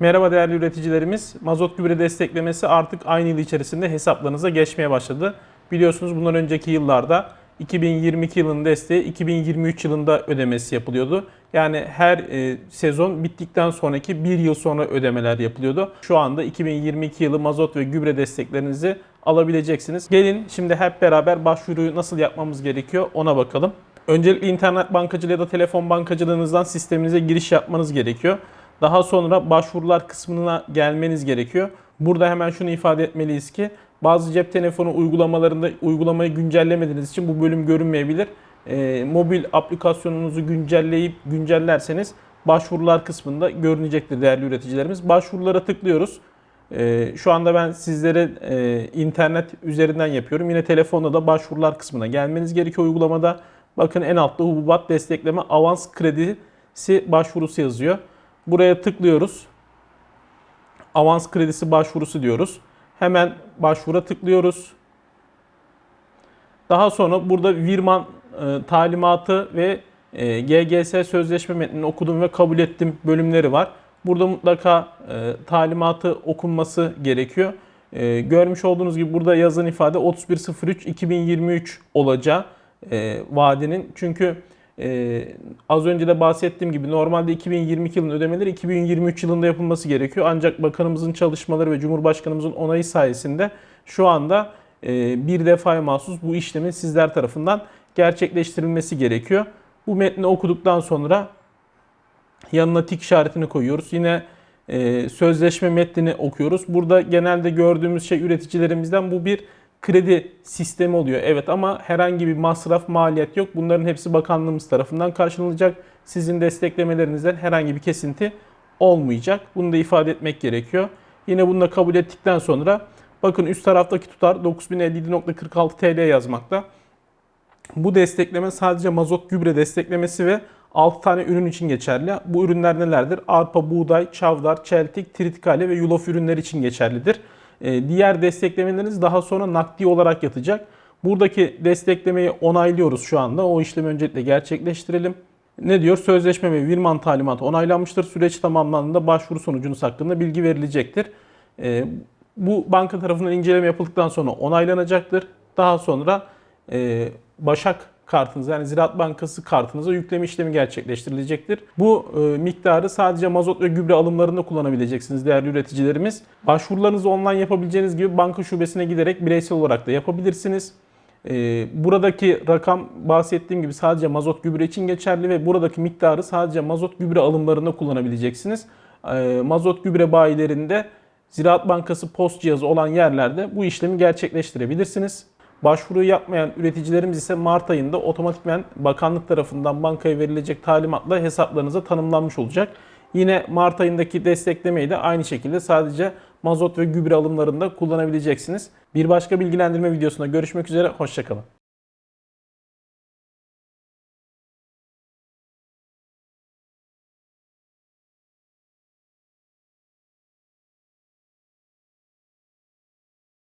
Merhaba değerli üreticilerimiz. Mazot gübre desteklemesi artık aynı yıl içerisinde hesaplarınıza geçmeye başladı. Biliyorsunuz bundan önceki yıllarda 2022 yılının desteği 2023 yılında ödemesi yapılıyordu. Yani her e, sezon bittikten sonraki bir yıl sonra ödemeler yapılıyordu. Şu anda 2022 yılı mazot ve gübre desteklerinizi alabileceksiniz. Gelin şimdi hep beraber başvuruyu nasıl yapmamız gerekiyor ona bakalım. Öncelikle internet bankacılığı ya da telefon bankacılığınızdan sisteminize giriş yapmanız gerekiyor. Daha sonra başvurular kısmına gelmeniz gerekiyor. Burada hemen şunu ifade etmeliyiz ki bazı cep telefonu uygulamalarında uygulamayı güncellemediğiniz için bu bölüm görünmeyebilir. Ee, mobil aplikasyonunuzu güncelleyip güncellerseniz başvurular kısmında görünecektir değerli üreticilerimiz. Başvurulara tıklıyoruz. Ee, şu anda ben sizlere e, internet üzerinden yapıyorum. Yine telefonda da başvurular kısmına gelmeniz gerekiyor uygulamada. Bakın en altta hububat destekleme avans kredisi başvurusu yazıyor. Buraya tıklıyoruz. Avans kredisi başvurusu diyoruz. Hemen başvura tıklıyoruz. Daha sonra burada Virman e, talimatı ve e, GGS sözleşme metnini okudum ve kabul ettim bölümleri var. Burada mutlaka e, talimatı okunması gerekiyor. E, görmüş olduğunuz gibi burada yazan ifade 31.03.2023 olacağı e, vadenin. Çünkü e, az önce de bahsettiğim gibi normalde 2022 yılının ödemeleri 2023 yılında yapılması gerekiyor. Ancak bakanımızın çalışmaları ve Cumhurbaşkanımızın onayı sayesinde şu anda e, bir defaya mahsus bu işlemin sizler tarafından gerçekleştirilmesi gerekiyor. Bu metni okuduktan sonra yanına tik işaretini koyuyoruz. Yine e, sözleşme metnini okuyoruz. Burada genelde gördüğümüz şey üreticilerimizden bu bir kredi sistemi oluyor. Evet ama herhangi bir masraf, maliyet yok. Bunların hepsi bakanlığımız tarafından karşılanacak. Sizin desteklemelerinizden herhangi bir kesinti olmayacak. Bunu da ifade etmek gerekiyor. Yine bunu da kabul ettikten sonra bakın üst taraftaki tutar 9057.46 TL yazmakta. Bu destekleme sadece mazot gübre desteklemesi ve 6 tane ürün için geçerli. Bu ürünler nelerdir? Arpa, buğday, çavdar, çeltik, tritikale ve yulaf ürünleri için geçerlidir. Ee, diğer desteklemeleriniz daha sonra nakdi olarak yatacak. Buradaki desteklemeyi onaylıyoruz şu anda. O işlemi öncelikle gerçekleştirelim. Ne diyor? Sözleşme ve Virman talimatı onaylanmıştır. Süreç tamamlandığında başvuru sonucunuz hakkında bilgi verilecektir. Ee, bu banka tarafından inceleme yapıldıktan sonra onaylanacaktır. Daha sonra e, Başak kartınız yani Ziraat Bankası kartınıza yükleme işlemi gerçekleştirilecektir. Bu e, miktarı sadece mazot ve gübre alımlarında kullanabileceksiniz değerli üreticilerimiz. Başvurularınızı online yapabileceğiniz gibi banka şubesine giderek bireysel olarak da yapabilirsiniz. E, buradaki rakam bahsettiğim gibi sadece mazot gübre için geçerli ve buradaki miktarı sadece mazot gübre alımlarında kullanabileceksiniz. E, mazot gübre bayilerinde Ziraat Bankası post cihazı olan yerlerde bu işlemi gerçekleştirebilirsiniz. Başvuru yapmayan üreticilerimiz ise Mart ayında otomatikmen bakanlık tarafından bankaya verilecek talimatla hesaplarınıza tanımlanmış olacak. Yine Mart ayındaki desteklemeyi de aynı şekilde sadece mazot ve gübre alımlarında kullanabileceksiniz. Bir başka bilgilendirme videosunda görüşmek üzere, hoşçakalın.